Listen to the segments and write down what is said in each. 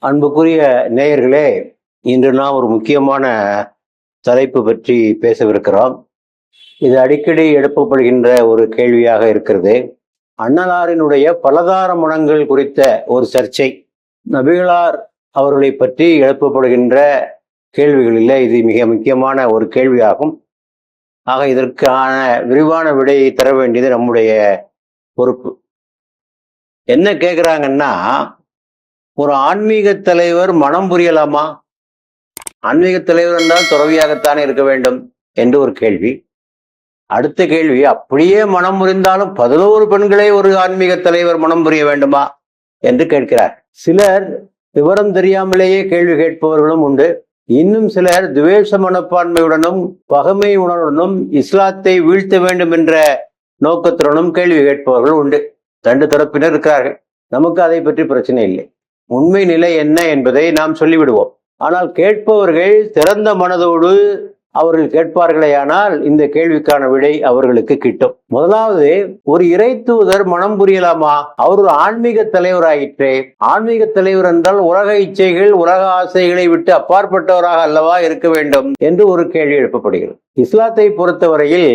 அன்புக்குரிய நேயர்களே இன்று நாம் ஒரு முக்கியமான தலைப்பு பற்றி பேசவிருக்கிறோம். இது அடிக்கடி எழுப்பப்படுகின்ற ஒரு கேள்வியாக இருக்கிறது. அண்ணலாரினுடைய பலதார மனங்கள் குறித்த ஒரு சர்ச்சை. நபிகளார் அவர்களை பற்றி எழுப்பப்படுகின்ற கேள்விகளில் இது மிக முக்கியமான ஒரு கேள்வியாகும். ஆக இதற்கான விரிவான விடையை தர வேண்டியது நம்முடைய பொறுப்பு. என்ன கேட்குறாங்கன்னா ஒரு ஆன்மீக தலைவர் மனம் புரியலாமா? ஆன்மீக தலைவர் என்றால் துறவியாகத்தானே இருக்க வேண்டும் என்று ஒரு கேள்வி. அடுத்த கேள்வி அப்படியே மனம் புரிந்தாலும் பதினோரு பெண்களே ஒரு ஆன்மீக தலைவர் மனம் புரிய வேண்டுமா? என்று கேட்கிறார். சிலர் விவரம் தெரியாமலேயே கேள்வி கேட்பவர்களும் உண்டு. இன்னும் சிலர் துவேஷ மனப்பான்மையுடனும் பகமை உணர்வுடனும் இஸ்லாத்தை வீழ்த்த வேண்டும் என்ற நோக்கத்துடனும் கேள்வி கேட்பவர்கள் உண்டு. ரெண்டு தரப்பினர் இருக்கிறார்கள். நமக்கு அதை பற்றி பிரச்சனை இல்லை. உண்மை நிலை என்ன என்பதை நாம் சொல்லிவிடுவோம். ஆனால் கேட்பவர்கள் திறந்த மனதோடு அவர்கள் கேட்பார்களேயானால் இந்த கேள்விக்கான விடை அவர்களுக்கு கிட்டும். முதலாவது ஒரு இறை தூதர் மனம் புரியலாமா? அவர் ஒரு ஆன்மீக தலைவராயிற்றே. ஆன்மீக தலைவர் என்றால் உலக இச்சைகள் உலக ஆசைகளை விட்டு அப்பாற்பட்டவராக அல்லவா இருக்க வேண்டும்? என்று ஒரு கேள்வி எழுப்பப்படுகிறது. இஸ்லாத்தை பொறுத்தவரையில்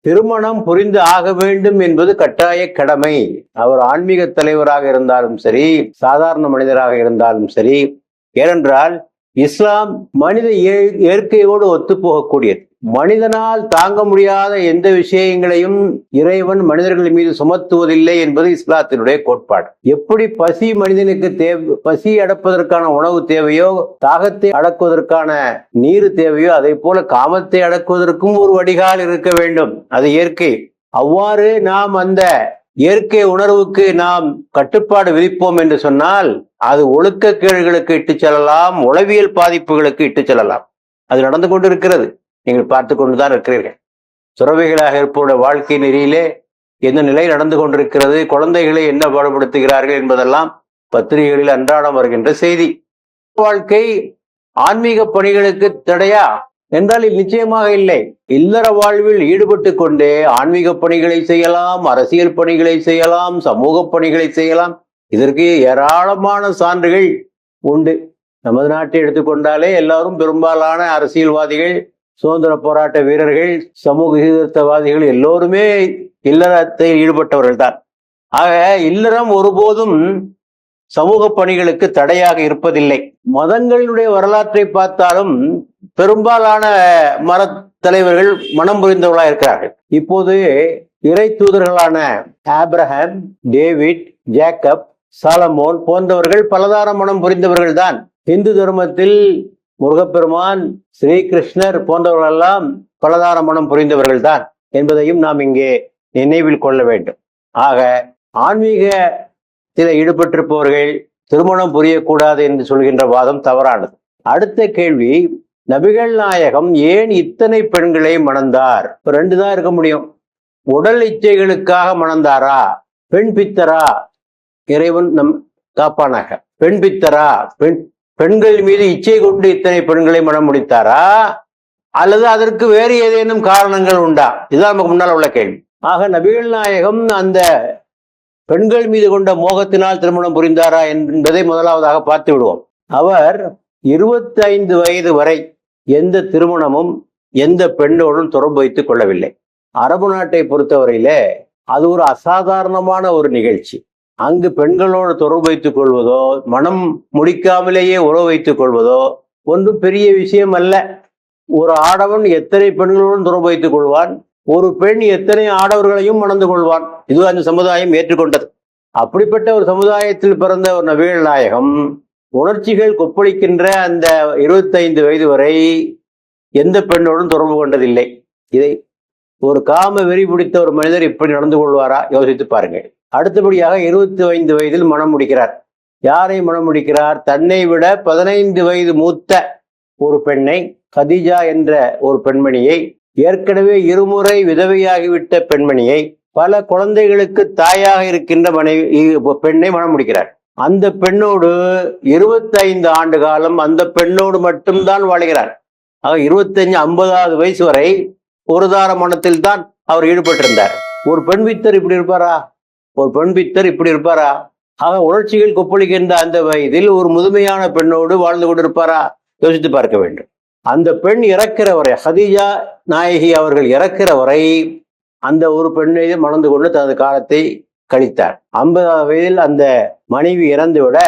திருமணம் புரிந்து ஆக வேண்டும் என்பது கட்டாய கடமை. அவர் ஆன்மீக தலைவராக இருந்தாலும் சரி சாதாரண மனிதராக இருந்தாலும் சரி ஏனென்றால் இஸ்லாம் மனித இய- இயற்கையோடு ஒத்துப்போகக்கூடியது. மனிதனால் தாங்க முடியாத எந்த விஷயங்களையும் இறைவன் மனிதர்கள் மீது சுமத்துவதில்லை என்பது இஸ்லாத்தினுடைய கோட்பாடு. எப்படி பசி மனிதனுக்கு தேவை பசி அடப்பதற்கான உணவு தேவையோ தாகத்தை அடக்குவதற்கான நீர் தேவையோ அதே போல காமத்தை அடக்குவதற்கும் ஒரு வடிகால் இருக்க வேண்டும். அது இயற்கை. அவ்வாறு நாம் அந்த இயற்கை உணர்வுக்கு நாம் கட்டுப்பாடு விதிப்போம் என்று சொன்னால் அது ஒழுக்க ஒழுக்கக்கேடுகளுக்கு இட்டுச் செல்லலாம் உளவியல் பாதிப்புகளுக்கு இட்டுச் செல்லலாம். அது நடந்து கொண்டிருக்கிறது. நீங்கள் பார்த்து கொண்டுதான் இருக்கிறீர்கள். துறவிகளாக இருப்போட வாழ்க்கை நெறியிலே எந்த நிலை நடந்து கொண்டிருக்கிறது குழந்தைகளை என்ன பாடுபடுத்துகிறார்கள் என்பதெல்லாம் பத்திரிகைகளில் அன்றாடம் வருகின்ற செய்தி. வாழ்க்கை ஆன்மீக பணிகளுக்கு தடையா? என்றால் நிச்சயமாக இல்லை. இல்லற வாழ்வில் ஈடுபட்டு கொண்டே ஆன்மீக பணிகளை செய்யலாம் அரசியல் பணிகளை செய்யலாம் சமூக பணிகளை செய்யலாம். இதற்கு ஏராளமான சான்றுகள் உண்டு. நமது நாட்டை எடுத்துக்கொண்டாலே எல்லாரும் பெரும்பாலான அரசியல்வாதிகள் சுதந்திர போராட்ட வீரர்கள் சமூக சீர்திருத்தவாதிகள் எல்லோருமே இல்லறத்தில் ஈடுபட்டவர்கள் தான் ஆக இல்லறம் ஒருபோதும் சமூக பணிகளுக்கு தடையாக இருப்பதில்லை. மதங்களினுடைய வரலாற்றை பார்த்தாலும் பெரும்பாலான மத தலைவர்கள் மனம் புரிந்தவர்களாக இருக்கிறார்கள். இப்போது இறை தூதர்களான ஆப்ரஹாம் டேவிட் ஜேக்கப் சாலமோன் போன்றவர்கள் பலதார மனம் புரிந்தவர்கள் தான் இந்து தர்மத்தில் முருகப்பெருமான் ஸ்ரீகிருஷ்ணர் போன்றவர்களெல்லாம் பலதார மனம் புரிந்தவர்கள் தான் என்பதையும் நாம் இங்கே நினைவில் கொள்ள வேண்டும். ஆக ஆன்மீகத்தில் ஈடுபட்டிருப்பவர்கள் திருமணம் புரியக்கூடாது என்று சொல்கின்ற வாதம் தவறானது. அடுத்த கேள்வி நபிகள் நாயகம் ஏன் இத்தனை பெண்களை மணந்தார்? இப்ப ரெண்டு தான் இருக்க முடியும். உடல் இச்சைகளுக்காக மணந்தாரா? பெண் பித்தரா? இறைவன் நம் காப்பானாக. பெண் பித்தரா? பெண் பெண்கள் மீது இச்சை கொண்டு இத்தனை பெண்களை மனம் முடித்தாரா? அல்லது அதற்கு வேறு ஏதேனும் காரணங்கள் உண்டா? இதுதான் நமக்கு முன்னால் உள்ள கேள்வி. ஆக நபிகள் நாயகம் அந்த பெண்கள் மீது கொண்ட மோகத்தினால் திருமணம் புரிந்தாரா என்பதை முதலாவதாக பார்த்து விடுவோம். அவர் இருபத்தி ஐந்து வயது வரை எந்த திருமணமும் எந்த பெண்ணோடும் தொடர்பு வைத்துக் கொள்ளவில்லை. அரபு நாட்டை பொறுத்தவரையில அது ஒரு அசாதாரணமான ஒரு நிகழ்ச்சி. அங்கு பெண்களோடு தொடர்பு வைத்துக் கொள்வதோ மனம் முடிக்காமலேயே உறவு வைத்துக் கொள்வதோ ஒன்றும் பெரிய விஷயம் அல்ல. ஒரு ஆடவன் எத்தனை பெண்களோடும் தொடர்பு வைத்துக் கொள்வான்? ஒரு பெண் எத்தனை ஆடவர்களையும் மணந்து கொள்வான்? இது அந்த சமுதாயம் ஏற்றுக்கொண்டது. அப்படிப்பட்ட ஒரு சமுதாயத்தில் பிறந்த ஒரு நவீன நாயகம் உணர்ச்சிகள் கொப்பளிக்கின்ற அந்த இருபத்தைந்து வயது வரை எந்த பெண்ணோடும் தொடர்பு கொண்டதில்லை. இதை ஒரு காம வெறி பிடித்த ஒரு மனிதர் இப்படி நடந்து கொள்வாரா? யோசித்து பாருங்கள். அடுத்தபடியாக இருபத்தி ஐந்து வயதில் மனம் முடிக்கிறார். யாரை மனம் முடிக்கிறார்? தன்னை விட பதினைந்து வயது மூத்த ஒரு பெண்ணை கதிஜா என்ற ஒரு பெண்மணியை ஏற்கனவே இருமுறை விதவையாகிவிட்ட பெண்மணியை பல குழந்தைகளுக்கு தாயாக இருக்கின்ற மனைவி பெண்ணை மனம் முடிக்கிறார். அந்த பெண்ணோடு இருபத்தைந்து ஆண்டு காலம் அந்த பெண்ணோடு மட்டும்தான் வாழ்கிறார். ஆக இருபத்தஞ்சு ஐம்பதாவது வயசு வரை ஒரு தார மனத்தில் தான் அவர் ஈடுபட்டிருந்தார். ஒரு பெண் வித்தர் இப்படி இருப்பாரா? ஒரு பெண் பித்தர் இப்படி இருப்பாரா? ஆக உணர்ச்சிகள் கொப்பளிக்கின்ற அந்த வயதில் ஒரு முதுமையான பெண்ணோடு வாழ்ந்து கொண்டிருப்பாரா? யோசித்து பார்க்க வேண்டும். அந்த பெண் இறக்கிற வரை ஹதீஜா நாயகி அவர்கள் இறக்கிற வரை அந்த ஒரு பெண்ணை மணந்து கொண்டு தனது காலத்தை கழித்தார். ஐம்பதாவது வயதில் அந்த மனைவி இறந்துவிட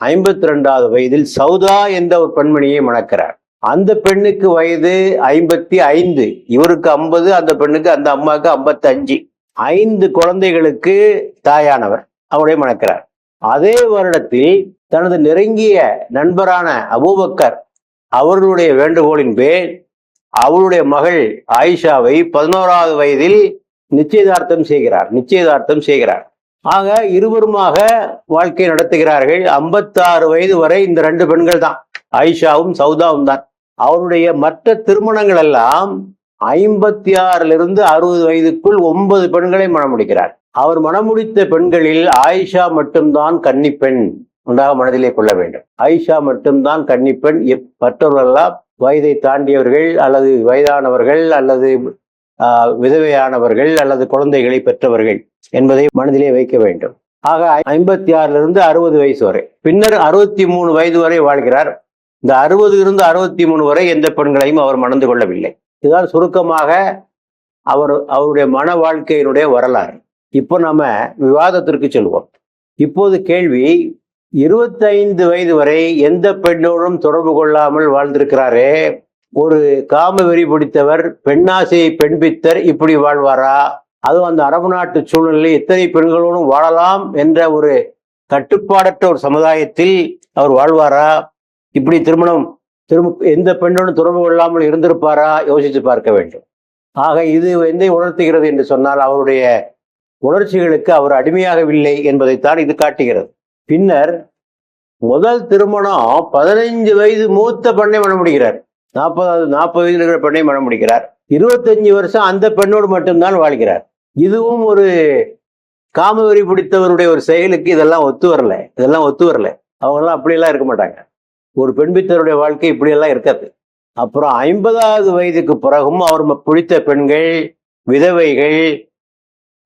ஐம்பத்தி ரெண்டாவது வயதில் சௌதா என்ற ஒரு பெண்மணியை மணக்கிறார். அந்த பெண்ணுக்கு வயது ஐம்பத்தி ஐந்து இவருக்கு ஐம்பது அந்த பெண்ணுக்கு அந்த அம்மாவுக்கு ஐம்பத்தி அஞ்சு ஐந்து குழந்தைகளுக்கு தாயானவர். அவருடைய மணக்கிறார். அதே வருடத்தில் தனது நெருங்கிய நண்பரான அபூபக்கர் அவர்களுடைய வேண்டுகோளின் பேர் அவருடைய மகள் ஆயிஷாவை பதினோராவது வயதில் நிச்சயதார்த்தம் செய்கிறார். நிச்சயதார்த்தம் செய்கிறார். ஆக இருவருமாக வாழ்க்கை நடத்துகிறார்கள். ஐம்பத்தாறு வயது வரை இந்த ரெண்டு பெண்கள் தான் ஆயிஷாவும் சௌதாவும் தான். அவருடைய மற்ற திருமணங்கள் எல்லாம் ஐம்பத்தி ஆறுல இருந்து அறுபது வயதுக்குள் ஒன்பது பெண்களை மணமுடிக்கிறார். அவர் மணமுடித்த பெண்களில் ஆயிஷா மட்டும்தான் கன்னிப்பெண் உண்டாக மனதிலே கொள்ள வேண்டும். ஆயிஷா மட்டும்தான் கன்னிப்பெண். எப்- மற்றவர்களெல்லாம் வயதை தாண்டியவர்கள் அல்லது வயதானவர்கள் அல்லது ஆஹ், விதவையானவர்கள் அல்லது குழந்தைகளை பெற்றவர்கள் என்பதை மனதிலே வைக்க வேண்டும். ஆக ஐம்பத்தி ஆறுல இருந்து அறுபது வயசு வரை. பின்னர் அறுபத்தி மூணு வயது வரை வாழ்கிறார். இந்த அறுபது இருந்து அறுபத்தி மூணு வரை எந்த பெண்களையும் அவர் மணந்து கொள்ளவில்லை. இதுதான் சுருக்கமாக அவர் அவருடைய மன வாழ்க்கையினுடைய வரலாறு. இப்போ நம்ம விவாதத்திற்கு செல்வோம். இப்போது கேள்வி இருபத்தைந்து வயது வரை எந்த பெண்ணோடும் தொடர்பு கொள்ளாமல் வாழ்ந்திருக்கிறாரே? ஒரு காம வெறி பிடித்தவர் பெண்ணாசையை பெண்பித்தர் இப்படி வாழ்வாரா? அதுவும் அந்த அரபு நாட்டு சூழ்நிலையில் இத்தனை பெண்களோடும் வாழலாம் என்ற ஒரு கட்டுப்பாடற்ற ஒரு சமுதாயத்தில் அவர் வாழ்வாரா? இப்படி திருமணம் திரும்ப எந்த பெண்ணுடன் தொடர்பு கொள்ளாமல் இருந்திருப்பாரா? யோசித்து பார்க்க வேண்டும். ஆக இது எதை உணர்த்துகிறது என்று சொன்னால் அவருடைய உணர்ச்சிகளுக்கு அவர் அடிமையாகவில்லை என்பதைத்தான் இது காட்டுகிறது. பின்னர் முதல் திருமணம் பதினைஞ்சு வயது மூத்த பெண்ணை மணம் முடிக்கிறார் நாற்பதாவது நாற்பது வயது இருக்கிற பெண்ணை மணம் முடிக்கிறார் இருபத்தஞ்சு வருஷம் அந்த பெண்ணோடு மட்டும்தான் வாழ்கிறார். இதுவும் ஒரு காமவெறி பிடித்தவருடைய ஒரு செயலுக்கு இதெல்லாம் ஒத்து வரல. இதெல்லாம் ஒத்து வரல. அவங்கெல்லாம் அப்படியெல்லாம் இருக்க மாட்டாங்க. ஒரு பெண்பித்தருடைய வாழ்க்கை இப்படியெல்லாம் இருக்காது. அப்புறம் ஐம்பதாவது வயதுக்கு பிறகும் அவர் ம- பிடித்த பெண்கள் விதவைகள்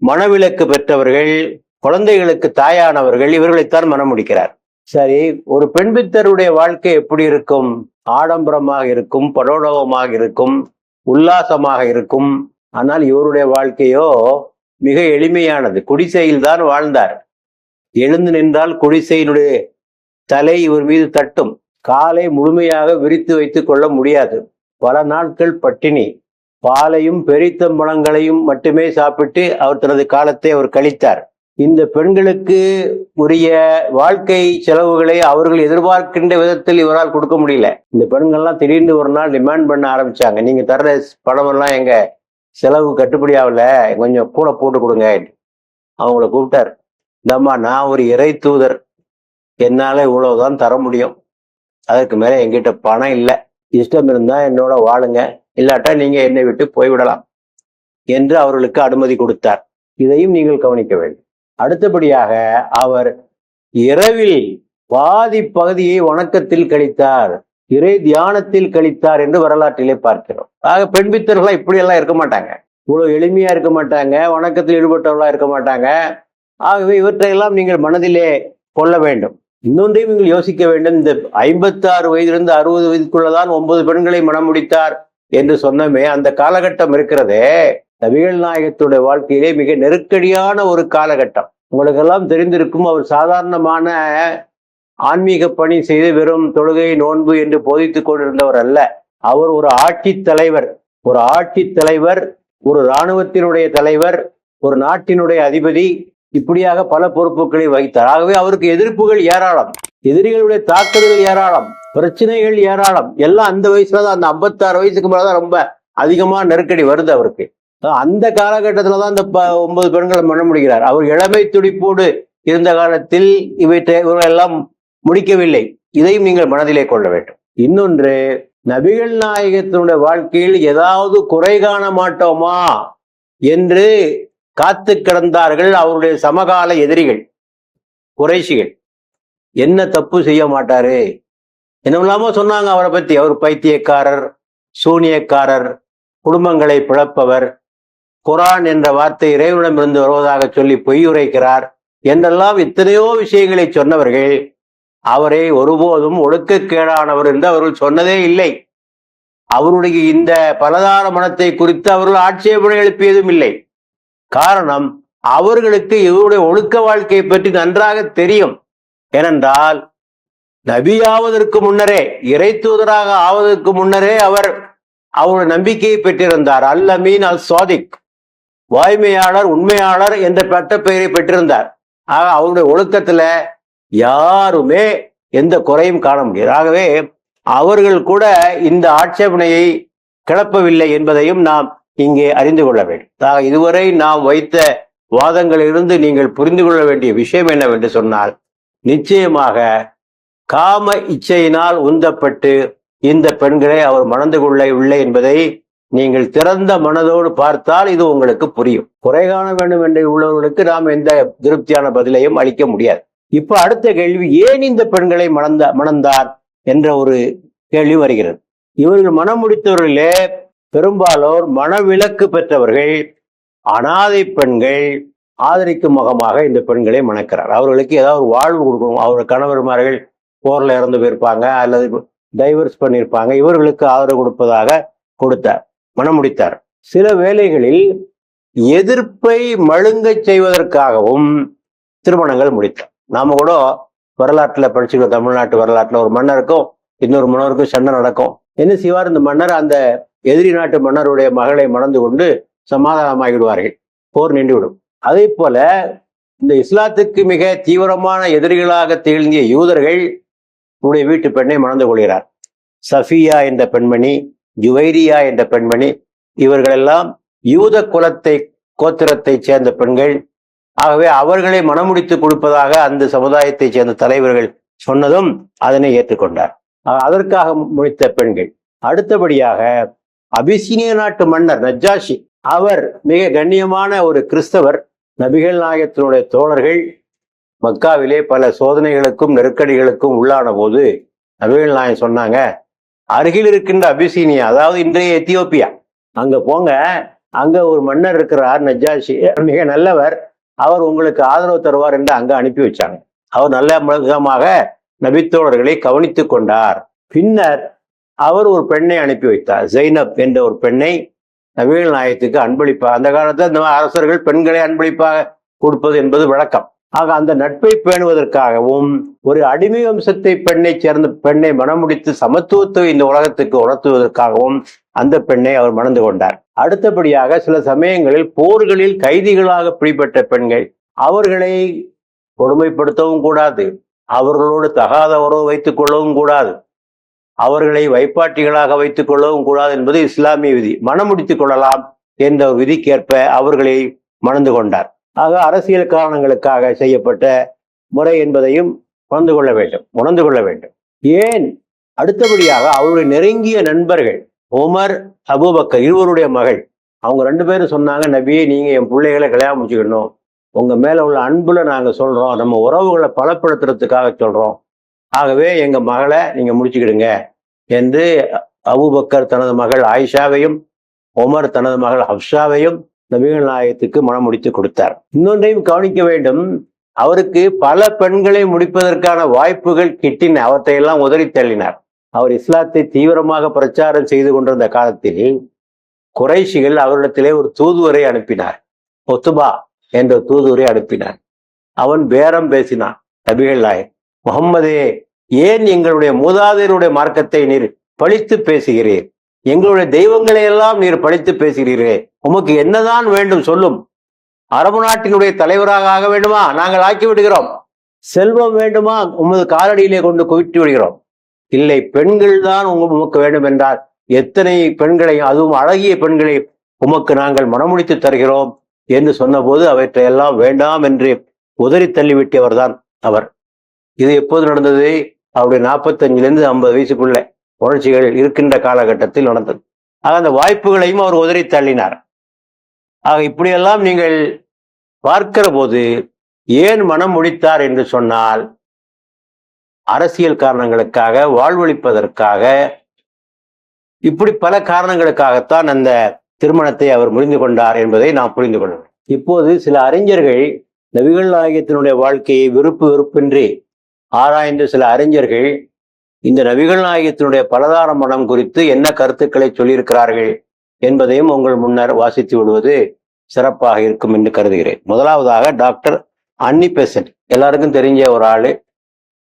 மனவிலக்கு பெற்றவர்கள் குழந்தைகளுக்கு தாயானவர்கள் இவர்களைத்தான் மனம் முடிக்கிறார் சரி ஒரு பெண்பித்தருடைய வாழ்க்கை எப்படி இருக்கும்? ஆடம்பரமாக இருக்கும் படோடவமாக இருக்கும் உல்லாசமாக இருக்கும். ஆனால் இவருடைய வாழ்க்கையோ மிக எளிமையானது. குடிசையில் தான் வாழ்ந்தார். எழுந்து நின்றால் குடிசையினுடைய தலை இவர் மீது தட்டும். காலை முழுமையாக விரித்து வைத்து கொள்ள முடியாது. பல நாட்கள் பட்டினி. பாலையும் பெரித்தம்பழங்களையும் மட்டுமே சாப்பிட்டு அவர் தனது காலத்தை அவர் கழித்தார். இந்த பெண்களுக்கு உரிய வாழ்க்கை செலவுகளை அவர்கள் எதிர்பார்க்கின்ற விதத்தில் இவரால் கொடுக்க முடியல. இந்த பெண்கள்லாம் திடீர்னு ஒரு நாள் டிமாண்ட் பண்ண ஆரம்பிச்சாங்க. நீங்க தர்ற பணமெல்லாம் எங்க செலவு கட்டுப்படி ஆகல கொஞ்சம் கூட போட்டு கொடுங்க அவங்கள கூப்பிட்டார். இந்தம்மா நான் ஒரு இறை தூதர். என்னால் இவ்வளவுதான் தர முடியும். அதற்கு மேல என்கிட்ட பணம் இல்லை. இஷ்டம் இருந்தா என்னோட வாழுங்க. இல்லாட்டா நீங்க என்னை விட்டு போய்விடலாம் என்று அவர்களுக்கு அனுமதி கொடுத்தார். இதையும் நீங்கள் கவனிக்க வேண்டும். அடுத்தபடியாக அவர் இரவில் பாதி பகுதியை வணக்கத்தில் கழித்தார். இறை தியானத்தில் கழித்தார் என்று வரலாற்றிலே பார்க்கிறோம். ஆக பெண் பித்தர்களா இப்படி எல்லாம் இருக்க மாட்டாங்க. இவ்வளவு எளிமையா இருக்க மாட்டாங்க. வணக்கத்தில் ஈடுபட்டவர்களா இருக்க மாட்டாங்க. ஆகவே இவற்றையெல்லாம் நீங்கள் மனதிலே கொள்ள வேண்டும். இன்னொன்றையும் நீங்கள் யோசிக்க வேண்டும். இந்த ஐம்பத்தாறு வயதிலிருந்து அறுபது வயதுக்குள்ளதான் ஒன்பது பெண்களை மனம் முடித்தார் என்று சொன்னமே அந்த காலகட்டம் இருக்கிறதே. நபிகள் நாயகத்துடைய வாழ்க்கையிலே மிக நெருக்கடியான ஒரு காலகட்டம். உங்களுக்கெல்லாம் தெரிந்திருக்கும் அவர் சாதாரணமான ஆன்மீக பணி செய்து வெறும் தொழுகை நோன்பு என்று போதித்துக் கொண்டிருந்தவர் அல்ல. அவர் ஒரு ஆட்சி தலைவர். ஒரு ஆட்சி தலைவர் ஒரு இராணுவத்தினுடைய தலைவர் ஒரு நாட்டினுடைய அதிபதி இப்படியாக பல பொறுப்புகளை வகித்தார். ஆகவே அவருக்கு எதிர்ப்புகள் ஏராளம். எதிரிகளுடைய தாக்குதல்கள் ஏராளம். பிரச்சனைகள் ஏராளம். எல்லாம் அந்த வயசுல தான் அந்த ஐம்பத்தாறு வயசுக்கு மேலதான் ரொம்ப அதிகமா நெருக்கடி வருது அவருக்கு. அந்த காலகட்டத்தில் தான் இந்த ப- ஒன்பது பெண்களை மண முடிகிறார். அவர் இளமை துடிப்போடு இருந்த காலத்தில் இவற்றை இவர்கள் எல்லாம் முடிக்கவில்லை. இதையும் நீங்கள் மனதிலே கொள்ள வேண்டும். இன்னொன்று நபிகள் நாயகத்தினுடைய வாழ்க்கையில் ஏதாவது குறை காண மாட்டோமா? என்று காத்து கிடந்தார்கள் அவருடைய சமகால எதிரிகள் குறைஷிகள். என்ன தப்பு செய்ய மாட்டாரு? என்னமில்லாம சொன்னாங்க அவரை பத்தி. அவர் பைத்தியக்காரர் சூனியக்காரர் குடும்பங்களை பிளப்பவர். குரான் என்ற வார்த்தை இறைவனிடமிருந்து வருவதாக சொல்லி பொய் உரைக்கிறார் என்றெல்லாம் எத்தனையோ விஷயங்களை சொன்னவர்கள் அவரை ஒருபோதும் ஒழுக்கக்கேடானவர் என்று அவர்கள் சொன்னதே இல்லை. அவருடைய இந்த பலதார மனத்தை குறித்து அவர்கள் ஆட்சேபனை எழுப்பியதும் இல்லை. காரணம் அவர்களுக்கு இவருடைய ஒழுக்க வாழ்க்கையை பற்றி நன்றாக தெரியும். ஏனென்றால் நபியாவதற்கு முன்னரே இறை தூதராக ஆவதற்கு முன்னரே அவர் அவருடைய நம்பிக்கையை பெற்றிருந்தார். அல் அமீன் அல் சாதிக் வாய்மையாளர் உண்மையாளர் என்ற பட்ட பெயரை பெற்றிருந்தார். ஆக அவருடைய ஒழுக்கத்துல யாருமே எந்த குறையும் காண முடியாது. ஆகவே அவர்கள் கூட இந்த ஆட்சேபனையை கிளப்பவில்லை என்பதையும் நாம் இங்கே அறிந்து கொள்ள வேண்டும். இதுவரை நாம் வைத்த வாதங்களிலிருந்து நீங்கள் புரிந்து கொள்ள வேண்டிய விஷயம் என்னவென்று சொன்னால் நிச்சயமாக காம இச்சையினால் உந்தப்பட்டு இந்த பெண்களை அவர் மணந்து கொள்ளவில்லை என்பதை நீங்கள் திறந்த மனதோடு பார்த்தால் இது உங்களுக்கு புரியும். குறை காண வேண்டும் என்று உள்ளவர்களுக்கு நாம் எந்த திருப்தியான பதிலையும் அளிக்க முடியாது. இப்ப அடுத்த கேள்வி ஏன் இந்த பெண்களை மணந்த மணந்தார் என்ற ஒரு கேள்வி வருகிறது. இவர்கள் மனம் முடித்தவர்களே பெரும்பாலோர் மனவிலக்கு பெற்றவர்கள் அனாதை பெண்கள் ஆதரிக்கும் முகமாக இந்த பெண்களை மணக்கிறார். அவர்களுக்கு ஏதாவது ஒரு வாழ்வு கொடுக்கணும். அவர் கணவர்மார்கள் போரில் இறந்து போயிருப்பாங்க அல்லது டைவர்ஸ் பண்ணியிருப்பாங்க. இவர்களுக்கு ஆதரவு கொடுப்பதாக கொடுத்தார் மனமுடித்தார். சில வேளைகளில் எதிர்ப்பை மழுங்கச் செய்வதற்காகவும் திருமணங்கள் முடித்தார். நாம கூட வரலாற்றில் படிச்சுக்கிறோம் தமிழ்நாட்டு வரலாற்றில் ஒரு மன்னருக்கும் இன்னொரு மன்னருக்கும் சண்டை நடக்கும். என்ன செய்வார்? இந்த மன்னர் அந்த எதிரி நாட்டு மன்னருடைய மகளை மணந்து கொண்டு சமாதானமாகிவிடுவார்கள். போர் நின்றுவிடும். அதே போல இந்த இஸ்லாத்துக்கு மிக தீவிரமான எதிரிகளாக திகழ்ந்திய யூதர்கள் உடைய வீட்டு பெண்ணை மணந்து கொள்கிறார். சஃபியா என்ற பெண்மணி ஜுவைரியா என்ற பெண்மணி இவர்களெல்லாம் யூத குலத்தை கோத்திரத்தைச் சேர்ந்த பெண்கள். ஆகவே அவர்களை மனமுடித்து கொடுப்பதாக அந்த சமுதாயத்தைச் சேர்ந்த தலைவர்கள் சொன்னதும் அதனை ஏற்றுக்கொண்டார். அதற்காக முடித்த பெண்கள். அடுத்தபடியாக அபிசீனிய நாட்டு மன்னர் நஜ்ஜாஷி அவர் மிக கண்ணியமான ஒரு கிறிஸ்தவர் நபிகள் நாயகத்தினுடைய தோழர்கள் மக்காவிலே பல சோதனைகளுக்கும் நெருக்கடிகளுக்கும் உள்ளான போது நபிகள் நாயகம் சொன்னாங்க அருகில் இருக்கின்ற அபிசீனியா அதாவது இன்றைய எத்தியோப்பியா அங்க போங்க அங்க ஒரு மன்னர் இருக்கிறார் நஜ்ஜாஷி மிக நல்லவர் அவர் உங்களுக்கு ஆதரவு தருவார் என்று அங்க அனுப்பி வச்சாங்க. அவர் நல்ல முகமாக நபித்தோழர்களை கவனித்துக் கொண்டார். பின்னர் அவர் ஒரு பெண்ணை அனுப்பி வைத்தார். ஜெய்னப் என்ற ஒரு பெண்ணை நவீன நாயகத்துக்கு அன்பளிப்பாக அந்த காலத்தில் இந்த அரசர்கள் பெண்களை அன்பளிப்பாக கொடுப்பது என்பது வழக்கம். ஆக அந்த நட்பை பேணுவதற்காகவும் ஒரு அடிமை வம்சத்தை பெண்ணை சேர்ந்த பெண்ணை மணமுடித்து சமத்துவத்தை இந்த உலகத்துக்கு உணர்த்துவதற்காகவும் அந்த பெண்ணை அவர் மணந்து கொண்டார். அடுத்தபடியாக சில சமயங்களில் போர்களில் கைதிகளாக பிடிபட்ட பெண்கள் அவர்களை கொடுமைப்படுத்தவும் கூடாது. அவர்களோடு தகாத உறவு வைத்துக் கொள்ளவும் கூடாது. அவர்களை வைப்பாட்டிகளாக வைத்துக் கொள்ளவும் கூடாது என்பது இஸ்லாமிய விதி. மணமுடித்துக் கொள்ளலாம் என்ற ஒரு விதிக்கேற்ப அவர்களை மணந்து கொண்டார். ஆக அரசியல் காரணங்களுக்காக செய்யப்பட்ட முறை என்பதையும் உணர்ந்து கொள்ள வேண்டும் உணர்ந்து கொள்ள வேண்டும். ஏன்? அடுத்தபடியாக அவருடைய நெருங்கிய நண்பர்கள் உமர் அபுபக்கர் இருவருடைய மகள் அவங்க ரெண்டு பேரும் சொன்னாங்க நபியே நீங்க என் பிள்ளைகளை கல்யாணம் முடிச்சுக்கணும். உங்க மேல உள்ள அன்புல நாங்க சொல்றோம். நம்ம உறவுகளை பலப்படுத்துறதுக்காக சொல்றோம். ஆகவே எங்க மகளை நீங்க முடிச்சுக்கிடுங்க என்று அபுபக்கர் தனது மகள் ஆயிஷாவையும் உமர் தனது மகள் ஹப்ஷாவையும் நபிகள் நாயகத்துக்கு மனம் முடித்து கொடுத்தார். இன்னொன்றையும் கவனிக்க வேண்டும் அவருக்கு பல பெண்களை முடிப்பதற்கான வாய்ப்புகள் கிட்டின அவற்றையெல்லாம் உதறி தள்ளினார். அவர் இஸ்லாத்தை தீவிரமாக பிரச்சாரம் செய்து கொண்டிருந்த காலத்தில் குறைஷிகள் அவரிடத்திலே ஒரு தூதுவரை அனுப்பினார். ஒத்துபா என்ற தூதுவரை அனுப்பினார். அவன் பேரம் பேசினான் நபிகள் நாயக் முகம்மதே ஏன் எங்களுடைய மூதாதையருடைய மார்க்கத்தை நீர் பழித்து பேசுகிறீர்? எங்களுடைய தெய்வங்களை எல்லாம் நீர் பழித்து பேசுகிறீரே. உமக்கு என்னதான் வேண்டும் சொல்லும்? அரபு நாட்டினுடைய தலைவராக ஆக வேண்டுமா? நாங்கள் ஆக்கி விடுகிறோம் செல்வம் வேண்டுமா? உமது காலடியிலே கொண்டு குவிட்டு விடுகிறோம். இல்லை பெண்கள் தான் உமக்கு வேண்டும் என்றால் எத்தனை பெண்களையும் அதுவும் அழகிய பெண்களை உமக்கு நாங்கள் மனமுடித்து தருகிறோம் என்று சொன்னபோது அவற்றையெல்லாம் வேண்டாம் என்று உதறி தள்ளிவிட்டவர் தான் அவர். இது எப்போது நடந்தது? அவருடைய நாற்பத்தஞ்சிலிருந்து ஐம்பது வயசுக்குள்ள புரட்சிகள் இருக்கின்ற காலகட்டத்தில் நடந்தது. ஆக அந்த வாய்ப்புகளையும் அவர் உதறி தள்ளினார். ஆக இப்படியெல்லாம் நீங்கள் பார்க்கிற போது ஏன் மனம் முடித்தார் என்று சொன்னால் அரசியல் காரணங்களுக்காக வாழ்வழிப்பதற்காக இப்படி பல காரணங்களுக்காகத்தான் அந்த திருமணத்தை அவர் முடிந்து கொண்டார் என்பதை நாம் புரிந்து கொள்ளணும் இப்போது சில அறிஞர்கள் நபிகள் நாயகத்தினுடைய வாழ்க்கையை விருப்பு வெறுப்பின்றி ஆராய்ந்த சில அறிஞர்கள் இந்த நபிகள் நாயகத்தினுடைய பலதார மனம் குறித்து என்ன கருத்துக்களை சொல்லியிருக்கிறார்கள் என்பதையும் உங்கள் முன்னர் வாசித்து விடுவது சிறப்பாக இருக்கும் என்று கருதுகிறேன். முதலாவதாக டாக்டர் அன்னி பெசன்ட் எல்லாருக்கும் தெரிஞ்ச ஒரு ஆள்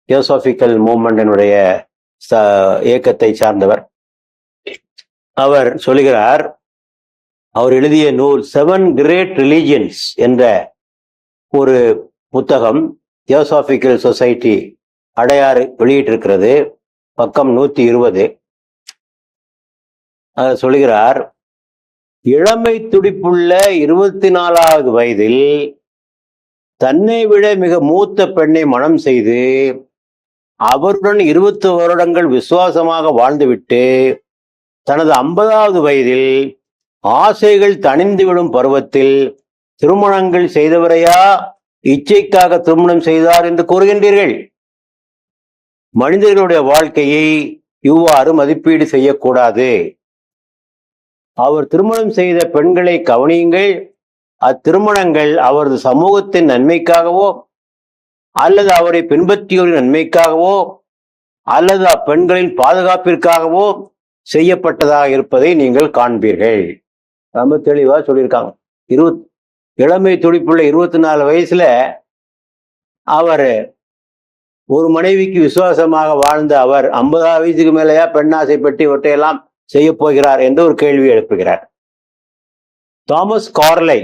தியோசாபிக்கல் மூமெண்டினுடைய ச- இயக்கத்தை சார்ந்தவர். அவர் சொல்லுகிறார் அவர் எழுதிய நூல் செவன் கிரேட் ரிலீஜியன்ஸ் என்ற ஒரு புத்தகம் தியோசாபிக்கல் சொசைட்டி அடையாறு வெளியிட்டிருக்கிறது. பக்கம் நூத்தி இருபது. சொல்கிறார் சொல்லுகிறார் இளமை துடிப்புள்ள இருபத்தி நாலாவது வயதில் தன்னை விட மிக மூத்த பெண்ணை மணம் செய்து அவருடன் இருபத்தி வருடங்கள் விசுவாசமாக வாழ்ந்துவிட்டு தனது ஐம்பதாவது வயதில் ஆசைகள் தணிந்துவிடும் பருவத்தில் திருமணங்கள் செய்தவரையா இச்சைக்காக திருமணம் செய்தார் என்று கூறுகின்றீர்கள்? மனிதர்களுடைய வாழ்க்கையை இவ்வாறு மதிப்பீடு செய்யக்கூடாது. அவர் திருமணம் செய்த பெண்களை கவனியுங்கள். அத்திருமணங்கள் அவரது சமூகத்தின் நன்மைக்காகவோ அல்லது அவரை பின்பற்றியோரின் நன்மைக்காகவோ அல்லது அப்பெண்களின் பாதுகாப்பிற்காகவோ செய்யப்பட்டதாக இருப்பதை நீங்கள் காண்பீர்கள். ரொம்ப தெளிவா சொல்லியிருக்காங்க. இருபத் இளமை துடிப்புள்ள இருபத்தி நாலு வயசுல அவர் ஒரு மனைவிக்கு விசுவாசமாக வாழ்ந்த அவர் ஐம்பதாவது வயசுக்கு மேலேயா பெண்ணாசைப்பட்டு இவற்றையெல்லாம் செய்ய போகிறார் என்று ஒரு கேள்வி எழுப்புகிறார். தாமஸ் கார்லை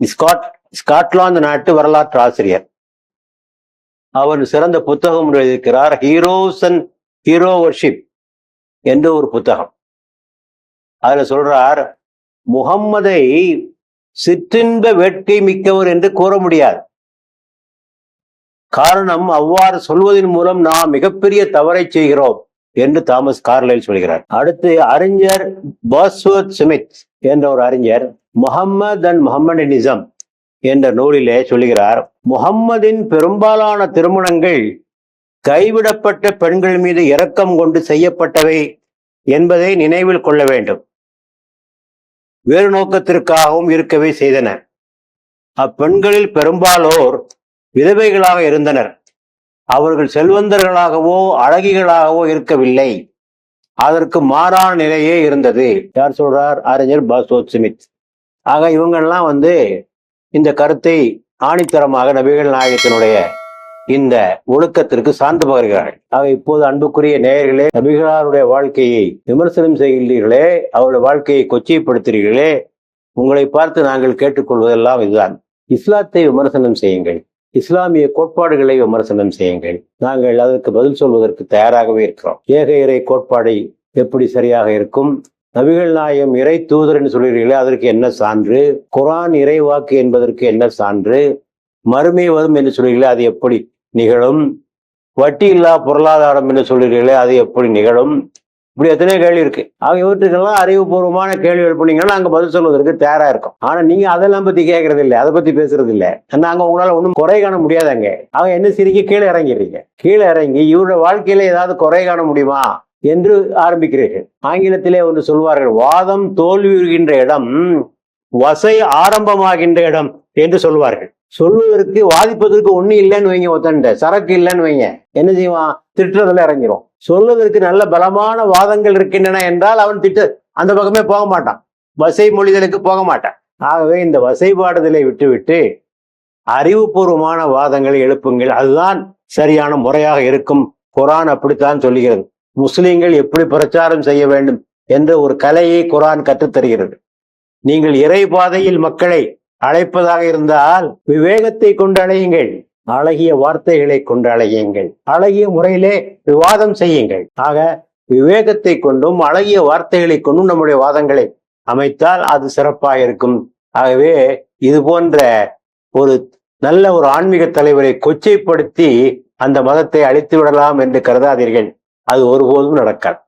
ஸ்காட் ஸ்காட்லாந்து நாட்டு வரலாற்று ஆசிரியர். அவர் சிறந்த புத்தகம் எழுதியிருக்கிறார் ஹீரோஸ் அண்ட் ஹீரோ வர்ஷிப் என்ற ஒரு புத்தகம். அதுல சொல்றார் முகம்மதை சிற்றின்ப வேட்கை மிக்கவர் என்று கூற முடியாது. காரணம் அவ்வாறு சொல்வதன் மூலம் நாம் மிகப்பெரிய தவறை செய்கிறோம் என்று தாமஸ் கார்லைல் சொல்கிறார். அடுத்து அறிஞர் பாஸ்வத் சுமித் என்ற ஒரு அறிஞர் முகம்மது அண்ட் முகம்மடனிசம் என்ற நூலிலே சொல்கிறார் முகம்மதின் பெரும்பாலான திருமணங்கள் கைவிடப்பட்ட பெண்கள் மீது இரக்கம் கொண்டு செய்யப்பட்டவை என்பதை நினைவில் கொள்ள வேண்டும். வேறு நோக்கத்திற்காகவும் இருக்கவே செய்தன. அப்பெண்களில் பெரும்பாலோர் விதவைகளாக இருந்தனர். அவர்கள் செல்வந்தர்களாகவோ அழகிகளாகவோ இருக்கவில்லை. அதற்கு மாறான நிலையே இருந்தது. யார் சொல்றார்? அறிஞர் பாஸ்வத் சுமித். ஆக இவங்கெல்லாம் வந்து இந்த கருத்தை ஆணித்தரமாக நபிகள் நாயகத்தினுடைய இந்த ஒழுக்கத்திற்கு சான்று பகர்கிறார்கள். ஆக இப்போது அன்புக்குரிய நேயர்களே நபிகளாருடைய வாழ்க்கையை விமர்சனம் செய்கிறீர்களே அவருடைய வாழ்க்கையை கொச்சைப்படுத்துகிறீர்களே உங்களை பார்த்து நாங்கள் கேட்டுக்கொள்வதெல்லாம் இதுதான். இஸ்லாத்தை விமர்சனம் செய்யுங்கள். இஸ்லாமிய கோட்பாடுகளை விமர்சனம் செய்யுங்கள். நாங்கள் அதற்கு பதில் சொல்வதற்கு தயாராகவே இருக்கிறோம். ஏக இறை கோட்பாடை எப்படி சரியாக இருக்கும்? நபிகள் நாயம் இறை தூதர் என்று சொல்கிறீர்களே அதற்கு என்ன சான்று? குரான் இறை வாக்கு என்பதற்கு என்ன சான்று? மறுமை வரும் என்று சொல்கிறீர்களே அது எப்படி நிகழும்? வட்டி இல்லா பொருளாதாரம் என்று சொல்கிறீர்களே அது எப்படி நிகழும்? இப்படி எத்தனையோ கேள்வி இருக்கு. அவங்க இவற்றுக்கெல்லாம் அறிவுபூர்வமான கேள்வி எழுப்புனீங்கன்னா நாங்க பதில் சொல்வதற்கு தயாரா இருக்கும். ஆனா நீங்க அதெல்லாம் பத்தி கேட்கறது இல்லை அதை பத்தி பேசுறது இல்லை. நாங்க உங்களால ஒன்றும் குறை காண முடியாதாங்க அவங்க என்ன சிரிக்க கீழே இறங்கிடுறீங்க. கீழே இறங்கி இவரோட வாழ்க்கையில ஏதாவது குறை காண முடியுமா என்று ஆரம்பிக்கிறீர்கள். ஆங்கிலத்திலே ஒன்று சொல்வார்கள் வாதம் தோல்வியுகின்ற இடம் வசை ஆரம்பமாகின்ற இடம் என்று சொல்வார்கள். சொல்வதற்கு வாதிப்பதற்கு ஒண்ணு இல்லைன்னு வைங்க ஒத்தன்ட்ட. சரக்கு இல்லைன்னு வைங்க. என்ன செய்வான்? திட்டுறதுல இறங்கிரும். சொல்வதற்கு நல்ல பலமான வாதங்கள் இருக்கின்றன என்றால் அவன் திட்ட அந்த பக்கமே போக மாட்டான். வசை மொழிதலுக்கு போக மாட்டான். ஆகவே இந்த வசைபாடுதலை விட்டுவிட்டு அறிவுபூர்வமான வாதங்களை எழுப்புங்கள். அதுதான் சரியான முறையாக இருக்கும். குரான் அப்படித்தான் சொல்லுகிறது முஸ்லிம்கள் எப்படி பிரச்சாரம் செய்ய வேண்டும் என்ற ஒரு கலையை குரான் கற்றுத்தருகிறது. நீங்கள் இறை பாதையில் மக்களை அழைப்பதாக இருந்தால் விவேகத்தை கொண்டு அழையுங்கள் அழகிய வார்த்தைகளை கொண்டு அழையுங்கள் அழகிய முறையிலே விவாதம் செய்யுங்கள். ஆக விவேகத்தை கொண்டும் அழகிய வார்த்தைகளை கொண்டும் நம்முடைய வாதங்களை அமைத்தால் அது சிறப்பாக இருக்கும். ஆகவே இது போன்ற ஒரு நல்ல ஒரு ஆன்மீக தலைவரை கொச்சைப்படுத்தி அந்த மதத்தை அழித்து விடலாம் என்று கருதாதீர்கள். அது ஒருபோதும் நடக்காது.